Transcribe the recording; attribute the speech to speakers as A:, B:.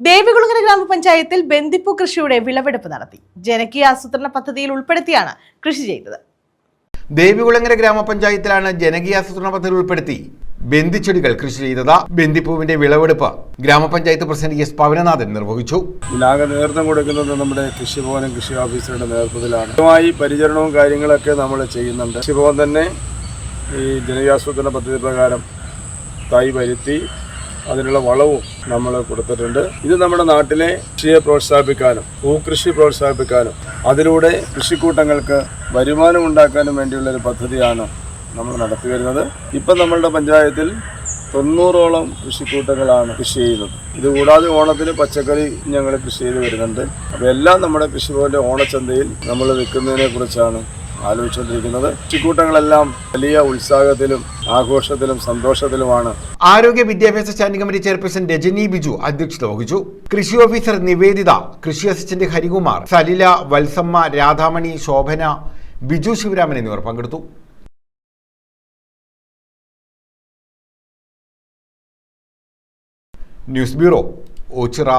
A: ദേവികുളങ്ങര ഗ്രാമപഞ്ചായത്തിൽ ബന്ദിപ്പൂ കൃഷിയുടെ വിളവെടുപ്പ് നടത്തി. ജനകീയ ആസൂത്രണ പദ്ധതിയിൽ ഉൾപ്പെടുത്തിയാണ് കൃഷി ചെയ്തത്.
B: ദേവികുളങ്ങര ഗ്രാമപഞ്ചായത്തിലാണ് ജനകീയ ആസൂത്രണ പദ്ധതിയിൽ ഉൾപ്പെടുത്തി ബന്ദിച്ചെടികൾ കൃഷി ചെയ്തത് ബന്ദിപ്പൂവിന്റെ വിളവെടുപ്പ്. ഗ്രാമപഞ്ചായത്ത് പ്രസിഡന്റ് എസ് പവനനാഥൻ നിർവഹിച്ചു.
C: ഇതിനാകെ നേതൃത്വം കൊടുക്കുന്നത് നമ്മുടെ കൃഷിഭവനും കൃഷി ഓഫീസറുടെ നേതൃത്വത്തിലാണ്. കൃത്യമായി പരിചരണവും കാര്യങ്ങളൊക്കെ നമ്മൾ ചെയ്യുന്നുണ്ട്. കൃഷിഭവൻ തന്നെ ഈ ജനകീയാസൂത്രണ പദ്ധതി പ്രകാരം തൈ വരുത്തി അതിനുള്ള വളവും നമ്മൾ കൊടുത്തിട്ടുണ്ട്. ഇത് നമ്മുടെ നാട്ടിലെ കൃഷിയെ പ്രോത്സാഹിപ്പിക്കാനും ഭൂകൃഷി പ്രോത്സാഹിപ്പിക്കാനും അതിലൂടെ കൃഷിക്കൂട്ടങ്ങൾക്ക് വരുമാനം ഉണ്ടാക്കാനും വേണ്ടിയുള്ള ഒരു പദ്ധതിയാണ് നമ്മൾ നടത്തി വരുന്നത്. ഇപ്പം നമ്മളുടെ പഞ്ചായത്തിൽ തൊണ്ണൂറോളം കൃഷിക്കൂട്ടങ്ങളാണ് കൃഷി ചെയ്യുന്നത്. ഇത് കൂടാതെ ഓണത്തിന് പച്ചക്കറി ഞങ്ങൾ കൃഷി ചെയ്ത് വരുന്നുണ്ട്. അപ്പോൾ എല്ലാം നമ്മുടെ കൃഷിപോലെ ഓണച്ചന്തയിൽ നമ്മൾ വിൽക്കുന്നതിനെ കുറിച്ചാണ് ആലോചിച്ചുകൊണ്ടിരിക്കുന്നത്. കൃഷിക്കൂട്ടങ്ങളെല്ലാം വലിയ ഉത്സാഹത്തിലും ആഘോഷത്തിലും സന്തോഷത്തിലുമാണ്.
B: ആരോഗ്യ വിദ്യാഭ്യാസ standing committee chairperson Rajani Biju അധ്യക്ഷത വഹിച്ചു. കൃഷി ഓഫീസർ നിവേദിത കൃഷി അസിസ്റ്റന്റ് ഹരികുമാർ സലില വത്സമ്മ രാധാമണി ശോഭന ബിജു ശിവരാമൻ എന്നിവർ പങ്കെടുത്തു. News bureau Ochira.